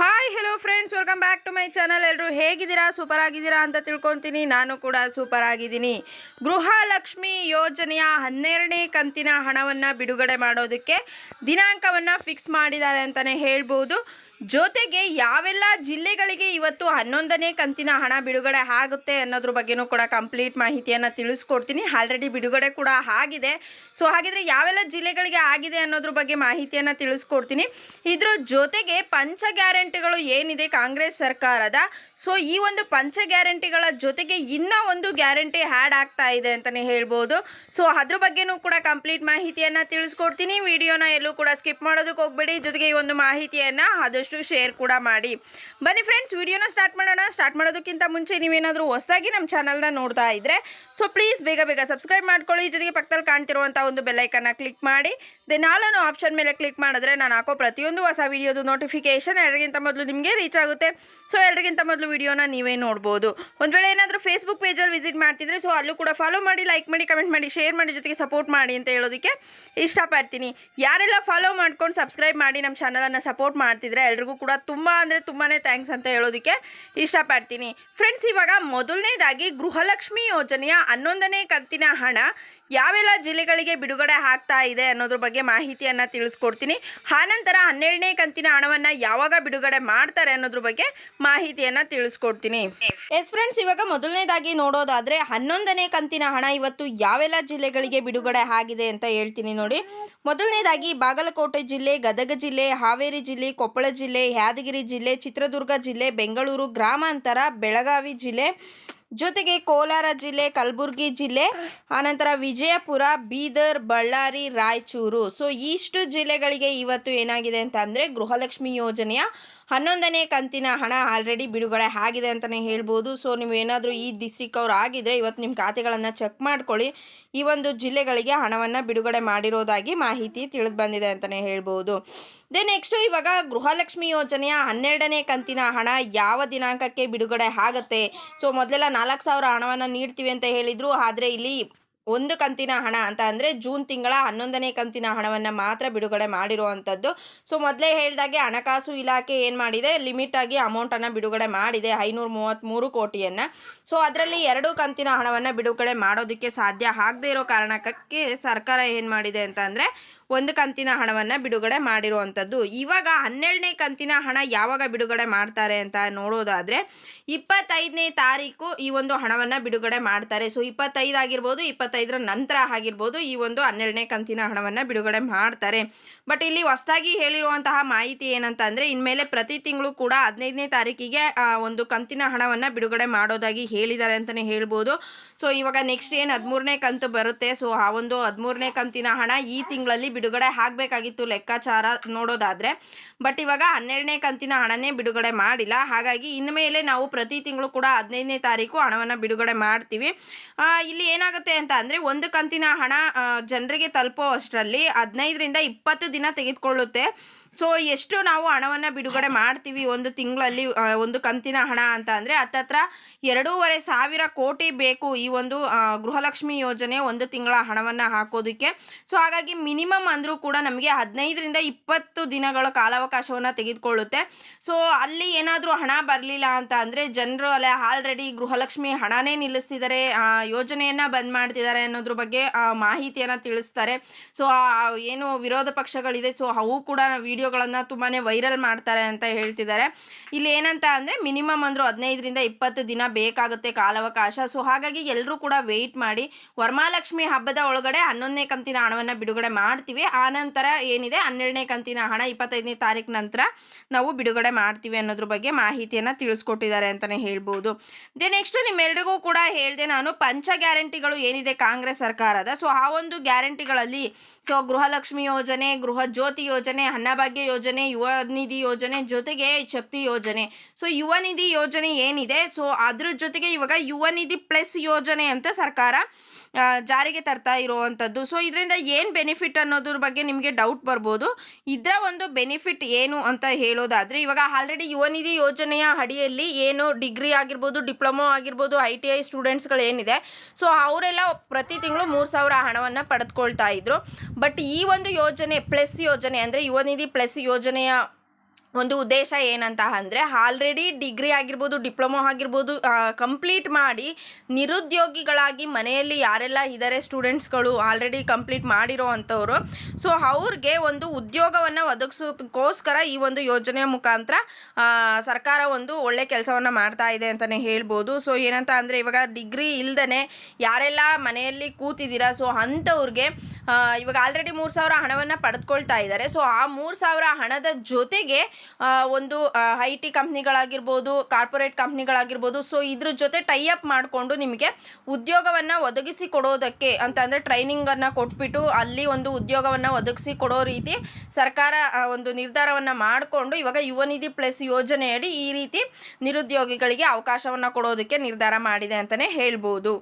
Hi hello friends welcome back to my channel ಎಲ್ಲರೂ ಹೇಗಿದ್ದೀರಾ? Super ಆಗಿದ್ದೀರಾ ಅಂತ ತಿಳ್ಕೊತೀನಿ. ನಾನು ಕೂಡ ಸೂಪರ್ ಆಗಿದ್ದೀನಿ. ಗೃಹಲಕ್ಷ್ಮಿ ಯೋಜನೆಯ ಹನ್ನೆರಡನೇ ಕಂತಿನ ಹಣವನ್ನು ಬಿಡುಗಡೆ ಮಾಡೋದಕ್ಕೆ ದಿನಾಂಕವನ್ನು ಫಿಕ್ಸ್ ಮಾಡಿದ್ದಾರೆ ಅಂತಲೇ ಹೇಳ್ಬೋದು. ಜೊತೆಗೆ ಯಾವೆಲ್ಲ ಜಿಲ್ಲೆಗಳಿಗೆ ಇವತ್ತು ಹನ್ನೊಂದನೇ ಕಂತಿನ ಹಣ ಬಿಡುಗಡೆ ಆಗುತ್ತೆ ಅನ್ನೋದ್ರ ಬಗ್ಗೆನೂ ಕೂಡ ಕಂಪ್ಲೀಟ್ ಮಾಹಿತಿಯನ್ನು ತಿಳಿಸ್ಕೊಡ್ತೀನಿ. ಆಲ್ರೆಡಿ ಬಿಡುಗಡೆ ಕೂಡ ಆಗಿದೆ. ಸೊ ಹಾಗಿದ್ರೆ ಯಾವೆಲ್ಲ ಜಿಲ್ಲೆಗಳಿಗೆ ಆಗಿದೆ ಅನ್ನೋದ್ರ ಬಗ್ಗೆ ಮಾಹಿತಿಯನ್ನು ತಿಳಿಸ್ಕೊಡ್ತೀನಿ. ಇದ್ರ ಜೊತೆಗೆ ಪಂಚ ಗ್ಯಾರಂಟಿಗಳು ಏನಿದೆ ಕಾಂಗ್ರೆಸ್ ಸರ್ಕಾರದ? ಸೊ ಈ ಒಂದು ಪಂಚ ಗ್ಯಾರಂಟಿಗಳ ಜೊತೆಗೆ ಇನ್ನೂ ಒಂದು ಗ್ಯಾರಂಟಿ ಆ್ಯಡ್ ಆಗ್ತಾ ಇದೆ ಅಂತಲೇ ಹೇಳ್ಬೋದು. ಸೊ ಅದ್ರ ಬಗ್ಗೆನೂ ಕೂಡ ಕಂಪ್ಲೀಟ್ ಮಾಹಿತಿಯನ್ನು ತಿಳಿಸ್ಕೊಡ್ತೀನಿ. ವಿಡಿಯೋನ ಎಲ್ಲೂ ಕೂಡ ಸ್ಕಿಪ್ ಮಾಡೋದಕ್ಕೆ ಹೋಗ್ಬೇಡಿ. ಜೊತೆಗೆ ಈ ಒಂದು ಮಾಹಿತಿಯನ್ನು ಆದಷ್ಟು ಶೇರ್ ಕೂಡ ಮಾಡಿ. ಬನ್ನಿ ಫ್ರೆಂಡ್ಸ್ ವಿಡಿಯೋನ ಸ್ಟಾರ್ಟ್ ಮಾಡೋಣ. ಸ್ಟಾರ್ಟ್ ಮಾಡೋದಕ್ಕಿಂತ ಮುಂಚೆ ನೀವೇನಾದರೂ ಹೊಸದಾಗಿ ನಮ್ಮ ಚಾನಲ್ನ ನೋಡ್ತಾ ಇದ್ದರೆ ಸೊ ಪ್ಲೀಸ್ ಬೇಗ ಬೇಗ ಸಬ್ಸ್ಕ್ರೈಬ್ ಮಾಡ್ಕೊಳ್ಳಿ. ಜೊತೆಗೆ ಪಕ್ಕದಲ್ಲಿ ಕಾಣ್ತಿರುವಂಥ ಒಂದು ಬೆಲ್ಲೈಕನ್ನ ಕ್ಲಿಕ್ ಮಾಡಿ. ದೆನ್ ಆಲ್ ಅನ್ನೋ ಆಪ್ಷನ್ ಮೇಲೆ ಕ್ಲಿಕ್ ಮಾಡಿದ್ರೆ ನಾನು ಹಾಕೋ ಪ್ರತಿಯೊಂದು ಹೊಸ ವಿಡಿಯೋದು ನೋಟಿಫಿಕೇಶನ್ ಎಲ್ಲರಿಗಿಂತ ಮೊದಲು ನಿಮಗೆ ರೀಚ್ ಆಗುತ್ತೆ. ಸೊ ಎಲ್ಲರಿಗಿಂತ ಮೊದಲು ವಿಡಿಯೋನ ನೀವೇ ನೋಡ್ಬೋದು. ಒಂದು ವೇಳೆ ಏನಾದರೂ ಫೇಸ್ಬುಕ್ ಪೇಜಲ್ಲಿ ವಿಸಿಟ್ ಮಾಡ್ತಿದ್ರೆ ಸೊ ಅಲ್ಲೂ ಕೂಡ ಫಾಲೋ ಮಾಡಿ ಲೈಕ್ ಮಾಡಿ ಕಮೆಂಟ್ ಮಾಡಿ ಶೇರ್ ಮಾಡಿ ಜೊತೆಗೆ ಸಪೋರ್ಟ್ ಮಾಡಿ ಅಂತ ಹೇಳೋದಕ್ಕೆ ಇಷ್ಟಪಡ್ತೀನಿ. ಯಾರೆಲ್ಲ ಫಾಲೋ ಮಾಡ್ಕೊಂಡು ಸಬ್ಸ್ಕ್ರೈಬ್ ಮಾಡಿ ನಮ್ಮ ಚಾನಲನ್ನು ಸಪೋರ್ಟ್ ಮಾಡ್ತಿದ್ರೆ ಎಲ್ರಿಗೂ ಕೂಡ ತುಂಬ ಅಂದರೆ ತುಂಬಾ ಥ್ಯಾಂಕ್ಸ್ ಅಂತ ಹೇಳೋದಕ್ಕೆ ಇಷ್ಟಪಡ್ತೀನಿ. ಫ್ರೆಂಡ್ಸ್ ಇವಾಗ ಮೊದಲನೇದಾಗಿ ಗೃಹಲಕ್ಷ್ಮಿ ಯೋಜನೆಯ ಹನ್ನೊಂದನೇ ಕಂತಿನ ಹಣ ಯಾವೆಲ್ಲ ಜಿಲ್ಲೆಗಳಿಗೆ ಬಿಡುಗಡೆ ಆಗ್ತಾ ಇದೆ ಅನ್ನೋದ್ರ ಬಗ್ಗೆ ಮಾಹಿತಿಯನ್ನ ತಿಳಿಸ್ಕೊಡ್ತೀನಿ. ಆನಂತರ ಹನ್ನೆರಡನೇ ಕಂತಿನ ಹಣವನ್ನು ಯಾವಾಗ ಬಿಡುಗಡೆ ಮಾಡ್ತಾರೆ ಅನ್ನೋದ್ರ ಬಗ್ಗೆ ಮಾಹಿತಿಯನ್ನ ತಿಳಿಸ್ಕೊಡ್ತೀನಿ. ಎಸ್ ಫ್ರೆಂಡ್ಸ್ ಇವಾಗ ಮೊದಲನೇದಾಗಿ ನೋಡೋದಾದ್ರೆ ಹನ್ನೊಂದನೇ ಕಂತಿನ ಹಣ ಇವತ್ತು ಯಾವೆಲ್ಲ ಜಿಲ್ಲೆಗಳಿಗೆ ಬಿಡುಗಡೆ ಆಗಿದೆ ಅಂತ ಹೇಳ್ತೀನಿ ನೋಡಿ. ಮೊದಲನೇದಾಗಿ ಬಾಗಲಕೋಟೆ ಜಿಲ್ಲೆ, ಗದಗ ಜಿಲ್ಲೆ, ಹಾವೇರಿ ಜಿಲ್ಲೆ, ಕೊಪ್ಪಳ ಜಿಲ್ಲೆ, ಯಾದಗಿರಿ ಜಿಲ್ಲೆ, ಚಿತ್ರದುರ್ಗ ಜಿಲ್ಲೆ, ಬೆಂಗಳೂರು ಗ್ರಾಮಾಂತರ, ಬೆಳಗಾವಿ ಜಿಲ್ಲೆ ಜೊತೆಗೆ ಕೋಲಾರ ಜಿಲ್ಲೆ, ಕಲಬುರಗಿ ಜಿಲ್ಲೆ, ಆನಂತರ ವಿಜಯಪುರ, ಬೀದರ್, ಬಳ್ಳಾರಿ, ರಾಯಚೂರು. ಸೊ ಇಷ್ಟು ಜಿಲ್ಲೆಗಳಿಗೆ ಇವತ್ತು ಏನಾಗಿದೆ ಅಂತ ಅಂದರೆ ಗೃಹಲಕ್ಷ್ಮಿ ಯೋಜನೆಯ ಹನ್ನೊಂದನೇ ಕಂತಿನ ಹಣ ಆಲ್ರೆಡಿ ಬಿಡುಗಡೆ ಆಗಿದೆ ಅಂತಲೇ ಹೇಳ್ಬೋದು. ಸೊ ನೀವು ಏನಾದರೂ ಈ ಡಿಸ್ಟ್ರಿಕ್ ಅವ್ರು ಆಗಿದ್ರೆ ಇವತ್ತು ನಿಮ್ಮ ಖಾತೆಗಳನ್ನು ಚೆಕ್ ಮಾಡ್ಕೊಳ್ಳಿ. ಈ ಒಂದು ಜಿಲ್ಲೆಗಳಿಗೆ ಹಣವನ್ನು ಬಿಡುಗಡೆ ಮಾಡಿರೋದಾಗಿ ಮಾಹಿತಿ ತಿಳಿದು ಬಂದಿದೆ ಅಂತಲೇ ಹೇಳ್ಬೋದು. ದೆ ನೆಕ್ಸ್ಟು ಇವಾಗ ಗೃಹಲಕ್ಷ್ಮಿ ಯೋಜನೆಯ ಹನ್ನೆರಡನೇ ಕಂತಿನ ಹಣ ಯಾವ ದಿನಾಂಕಕ್ಕೆ ಬಿಡುಗಡೆ ಆಗುತ್ತೆ? ಸೊ ಮೊದಲೆಲ್ಲ ನಾಲ್ಕು ಸಾವಿರ ಹಣವನ್ನು ನೀಡ್ತೀವಿ ಅಂತ ಹೇಳಿದರು. ಆದರೆ ಇಲ್ಲಿ ಒಂದು ಕಂತಿನ ಹಣ ಅಂತ ಅಂದರೆ ಜೂನ್ ತಿಂಗಳ ಹನ್ನೊಂದನೇ ಕಂತಿನ ಹಣವನ್ನು ಮಾತ್ರ ಬಿಡುಗಡೆ ಮಾಡಿರುವಂಥದ್ದು ಸೊ ಮೊದಲೇ ಹೇಳಿದಾಗೆ ಹಣಕಾಸು ಇಲಾಖೆ ಏನು ಮಾಡಿದೆ? ಲಿಮಿಟ್ ಆಗಿ ಅಮೌಂಟನ್ನು ಬಿಡುಗಡೆ ಮಾಡಿದೆ, ಐನೂರ ಮೂವತ್ತ್ಮೂರು ಕೋಟಿಯನ್ನು. ಸೊ ಅದರಲ್ಲಿ ಎರಡು ಕಂತಿನ ಹಣವನ್ನು ಬಿಡುಗಡೆ ಮಾಡೋದಕ್ಕೆ ಸಾಧ್ಯ ಆಗದೇ ಇರೋ ಕಾರಣಕ್ಕೆ ಸರ್ಕಾರ ಏನು ಮಾಡಿದೆ ಅಂತ ಒಂದು ಕಂತಿನ ಹಣವನ್ನು ಬಿಡುಗಡೆ ಮಾಡಿರುವಂಥದ್ದು ಇವಾಗ ಹನ್ನೆರಡನೇ ಕಂತಿನ ಹಣ ಯಾವಾಗ ಬಿಡುಗಡೆ ಮಾಡ್ತಾರೆ ಅಂತ ನೋಡೋದಾದರೆ, ಇಪ್ಪತ್ತೈದನೇ ತಾರೀಕು ಈ ಒಂದು ಹಣವನ್ನು ಬಿಡುಗಡೆ ಮಾಡ್ತಾರೆ. ಸೊ ಇಪ್ಪತ್ತೈದು ಆಗಿರ್ಬೋದು, ಇಪ್ಪತ್ತೈದರ ನಂತರ ಆಗಿರ್ಬೋದು ಈ ಒಂದು ಹನ್ನೆರಡನೇ ಕಂತಿನ ಹಣವನ್ನು ಬಿಡುಗಡೆ ಮಾಡ್ತಾರೆ. ಬಟ್ ಇಲ್ಲಿ ಹೊಸದಾಗಿ ಹೇಳಿರುವಂತಹ ಮಾಹಿತಿ ಏನಂತ ಅಂದರೆ ಇನ್ಮೇಲೆ ಪ್ರತಿ ತಿಂಗಳು ಕೂಡ ಹದಿನೈದನೇ ತಾರೀಕಿಗೆ ಒಂದು ಕಂತಿನ ಹಣವನ್ನು ಬಿಡುಗಡೆ ಮಾಡೋದಾಗಿ ಹೇಳಿದ್ದಾರೆ ಅಂತಲೇ ಹೇಳ್ಬೋದು. ಸೊ ಇವಾಗ ನೆಕ್ಸ್ಟ್ ಏನು ಹದಿಮೂರನೇ ಕಂತು ಬರುತ್ತೆ? ಸೊ ಆ ಒಂದು ಹದಿಮೂರನೇ ಕಂತಿನ ಹಣ ಈ ತಿಂಗಳಲ್ಲಿ ಬಿಡುಗಡೆ ಆಗಬೇಕಾಗಿತ್ತು ಲೆಕ್ಕಾಚಾರ ನೋಡೋದಾದರೆ. ಬಟ್ ಇವಾಗ ಹನ್ನೆರಡನೇ ಕಂತಿನ ಹಣನೇ ಬಿಡುಗಡೆ ಮಾಡಿಲ್ಲ. ಹಾಗಾಗಿ ಇನ್ಮೇಲೆ ನಾವು ಪ್ರತಿ ತಿಂಗಳು ಕೂಡ ಹದಿನೈದನೇ ತಾರೀಕು ಹಣವನ್ನು ಬಿಡುಗಡೆ ಮಾಡ್ತೀವಿ. ಇಲ್ಲಿ ಏನಾಗುತ್ತೆ ಅಂತ ಅಂದರೆ ಒಂದು ಕಂತಿನ ಹಣ ಜನರಿಗೆ ತಲುಪೋ ಅಷ್ಟರಲ್ಲಿ ಹದಿನೈದರಿಂದ ಇಪ್ಪತ್ತು ದಿನ ತೆಗೆದುಕೊಳ್ಳುತ್ತೆ. ಸೊ ಎಷ್ಟು ನಾವು ಹಣವನ್ನು ಬಿಡುಗಡೆ ಮಾಡ್ತೀವಿ ಒಂದು ತಿಂಗಳಲ್ಲಿ ಒಂದು ಕಂತಿನ ಹಣ ಅಂತ ಅಂದರೆ ಹತ್ತತ್ರ ಎರಡೂವರೆ ಸಾವಿರ ಕೋಟಿ ಬೇಕು ಈ ಒಂದು ಗೃಹಲಕ್ಷ್ಮಿ ಯೋಜನೆ ಒಂದು ತಿಂಗಳ ಹಣವನ್ನು ಹಾಕೋದಕ್ಕೆ. ಸೊ ಹಾಗಾಗಿ ಮಿನಿಮಮ್ ಅಂದರೂ ಕೂಡ ನಮಗೆ ಹದಿನೈದರಿಂದ ಇಪ್ಪತ್ತು ದಿನಗಳ ಕಾಲಾವಕಾಶವನ್ನು ತೆಗೆದುಕೊಳ್ಳುತ್ತೆ. ಸೊ ಅಲ್ಲಿ ಏನಾದರೂ ಹಣ ಬರಲಿಲ್ಲ ಅಂತ ಅಂದರೆ ಜನರು ಅಲ್ಲೇ ಆಲ್ರೆಡಿ ಗೃಹಲಕ್ಷ್ಮಿ ಹಣನೇ ನಿಲ್ಲಿಸ್ತಿದ್ದಾರೆ ಯೋಜನೆಯನ್ನು ಬಂದ್ ಮಾಡ್ತಿದ್ದಾರೆ ಅನ್ನೋದ್ರ ಬಗ್ಗೆ ಮಾಹಿತಿಯನ್ನು ತಿಳಿಸ್ತಾರೆ. ಸೊ ಏನು ವಿರೋಧ ಪಕ್ಷಗಳಿದೆ ಸೊ ಅವು ಕೂಡ ವಿಡಿಯೋಗಳನ್ನು ತುಂಬಾ ವೈರಲ್ ಮಾಡ್ತಾರೆ ಅಂತ ಹೇಳ್ತಿದ್ದಾರೆ. ಇಲ್ಲಿ ಏನಂತ ಅಂದರೆ ಮಿನಿಮಮ್ ಅಂದರೂ ಹದಿನೈದರಿಂದ ಇಪ್ಪತ್ತು ದಿನ ಬೇಕಾಗುತ್ತೆ ಕಾಲಾವಕಾಶ. ಸೊ ಹಾಗಾಗಿ ಎಲ್ಲರೂ ಕೂಡ ವೆಯ್ಟ್ ಮಾಡಿ. ವರಮಾಲಕ್ಷ್ಮಿ ಹಬ್ಬದ ಒಳಗಡೆ ಹನ್ನೊಂದನೇ ಕಂತಿನ ಹಣವನ್ನು ಬಿಡುಗಡೆ ಮಾಡ್ತೀವಿ. ಆ ನಂತರ ಏನಿದೆ? ಹನ್ನೆರಡನೇ ಕಂತಿನ ಹಣ ಇಪ್ಪತ್ತೈದನೇ ತಾರೀಕು ನಂತರ ನಾವು ಬಿಡುಗಡೆ ಮಾಡ್ತೀವಿ ಅನ್ನೋದ್ರ ಬಗ್ಗೆ ಮಾಹಿತಿಯನ್ನು ತಿಳಿಸ್ಕೊಟ್ಟಿದ್ದಾರೆ ಅಂತಲೇ ಹೇಳ್ಬೋದು. ದೆ ನೆಕ್ಸ್ಟ್ ನಿಮ್ಮೆಲ್ರಿಗೂ ಕೂಡ ಹೇಳಿದೆ ನಾನು, ಪಂಚ ಗ್ಯಾರಂಟಿಗಳು ಏನಿದೆ ಕಾಂಗ್ರೆಸ್ ಸರ್ಕಾರದ? ಸೊ ಆ ಒಂದು ಗ್ಯಾರಂಟಿಗಳಲ್ಲಿ ಸೊ ಗೃಹಲಕ್ಷ್ಮಿ ಯೋಜನೆ, ಗೃಹ ಜ್ಯೋತಿ ಯೋಜನೆ ಅನ್ನಭಾಗ್ಯ ಯೋಜನೆ, ಯುವ ನಿಧಿ ಯೋಜನೆ ಜೊತೆಗೆ ಶಕ್ತಿ ಯೋಜನೆ. ಸೊ ಯುವ ನಿಧಿ ಯೋಜನೆ ಏನಿದೆ? ಸೊ ಅದ್ರ ಜೊತೆಗೆ ಇವಾಗ ಯುವ ನಿಧಿ ಪ್ಲಸ್ ಯೋಜನೆ ಅಂತ ಸರ್ಕಾರ ಜಾರಿಗೆ ತರ್ತಾ ಇರುವಂಥದ್ದು. ಸೊ ಇದರಿಂದ ಏನು ಬೆನಿಫಿಟ್ ಅನ್ನೋದ್ರ ಬಗ್ಗೆ ನಿಮಗೆ ಡೌಟ್ ಬರ್ಬೋದು. ಇದರ ಒಂದು ಬೆನಿಫಿಟ್ ಏನು ಅಂತ ಹೇಳೋದಾದರೆ, ಇವಾಗ ಆಲ್ರೆಡಿ ಯುವ ನಿಧಿ ಯೋಜನೆಯ ಅಡಿಯಲ್ಲಿ ಏನು ಡಿಗ್ರಿ ಆಗಿರ್ಬೋದು ಡಿಪ್ಲೊಮೊ ಆಗಿರ್ಬೋದು ಐ ಟಿ ಐ ಸ್ಟೂಡೆಂಟ್ಸ್ಗಳು ಏನಿದೆ? ಸೊ ಅವರೆಲ್ಲ ಪ್ರತಿ ತಿಂಗಳು ಮೂರು ಸಾವಿರ ಹಣವನ್ನು ಪಡೆದುಕೊಳ್ತಾ ಇದ್ರು. ಬಟ್ ಈ ಒಂದು ಯೋಜನೆ, ಪ್ಲಸ್ ಯೋಜನೆ ಅಂದರೆ ಯುವ ನಿಧಿ ಪ್ಲಸ್ ಯೋಜನೆಯ ಒಂದು ಉದ್ದೇಶ ಏನಂತ ಅಂದರೆ ಆಲ್ರೆಡಿ ಡಿಗ್ರಿ ಆಗಿರ್ಬೋದು ಡಿಪ್ಲೊಮೊ ಆಗಿರ್ಬೋದು ಕಂಪ್ಲೀಟ್ ಮಾಡಿ ನಿರುದ್ಯೋಗಿಗಳಾಗಿ ಮನೆಯಲ್ಲಿ ಯಾರೆಲ್ಲ ಇದ್ದಾರೆ ಸ್ಟೂಡೆಂಟ್ಸ್ಗಳು ಆಲ್ರೆಡಿ ಕಂಪ್ಲೀಟ್ ಮಾಡಿರೋ ಅಂಥವ್ರು. ಸೊ ಅವ್ರಿಗೆ ಒಂದು ಉದ್ಯೋಗವನ್ನು ಒದಗಿಸೋದಕ್ಕೋಸ್ಕರ ಈ ಒಂದು ಯೋಜನೆಯ ಮುಖಾಂತರ ಸರ್ಕಾರ ಒಂದು ಒಳ್ಳೆ ಕೆಲಸವನ್ನು ಮಾಡ್ತಾ ಇದೆ ಅಂತಲೇ ಹೇಳ್ಬೋದು. ಸೊ ಏನಂತ ಅಂದರೆ ಇವಾಗ ಡಿಗ್ರಿ ಇಲ್ದೇ ಯಾರೆಲ್ಲ ಮನೆಯಲ್ಲಿ ಕೂತಿದ್ದೀರಾ ಸೊ ಅಂಥವ್ರಿಗೆ ಇವಾಗ ಆಲ್ರೆಡಿ ಮೂರು ಸಾವಿರ ಹಣವನ್ನು ಪಡೆದುಕೊಳ್ತಾ ಇದ್ದಾರೆ ಸೊ ಆ ಮೂರು ಸಾವಿರ ಹಣದ ಜೊತೆಗೆ ಒಂದು ಐ ಟಿ ಕಂಪ್ನಿಗಳಾಗಿರ್ಬೋದು, ಕಾರ್ಪೊರೇಟ್ ಕಂಪ್ನಿಗಳಾಗಿರ್ಬೋದು, ಸೊ ಇದ್ರ ಜೊತೆ ಟೈ ಅಪ್ ಮಾಡಿಕೊಂಡು ನಿಮಗೆ ಉದ್ಯೋಗವನ್ನು ಒದಗಿಸಿ ಕೊಡೋದಕ್ಕೆ ಅಂತ ಅಂದರೆ ಟ್ರೈನಿಂಗನ್ನು ಕೊಟ್ಬಿಟ್ಟು ಅಲ್ಲಿ ಒಂದು ಉದ್ಯೋಗವನ್ನು ಒದಗಿಸಿ ಕೊಡೋ ರೀತಿ ಸರ್ಕಾರ ಒಂದು ನಿರ್ಧಾರವನ್ನು ಮಾಡಿಕೊಂಡು ಇವಾಗ ಯುವ ನಿಧಿ ಪ್ಲಸ್ ಯೋಜನೆಯಡಿ ಈ ರೀತಿ ನಿರುದ್ಯೋಗಿಗಳಿಗೆ ಅವಕಾಶವನ್ನು ಕೊಡೋದಕ್ಕೆ ನಿರ್ಧಾರ ಮಾಡಿದೆ ಅಂತಲೇ ಹೇಳ್ಬೋದು.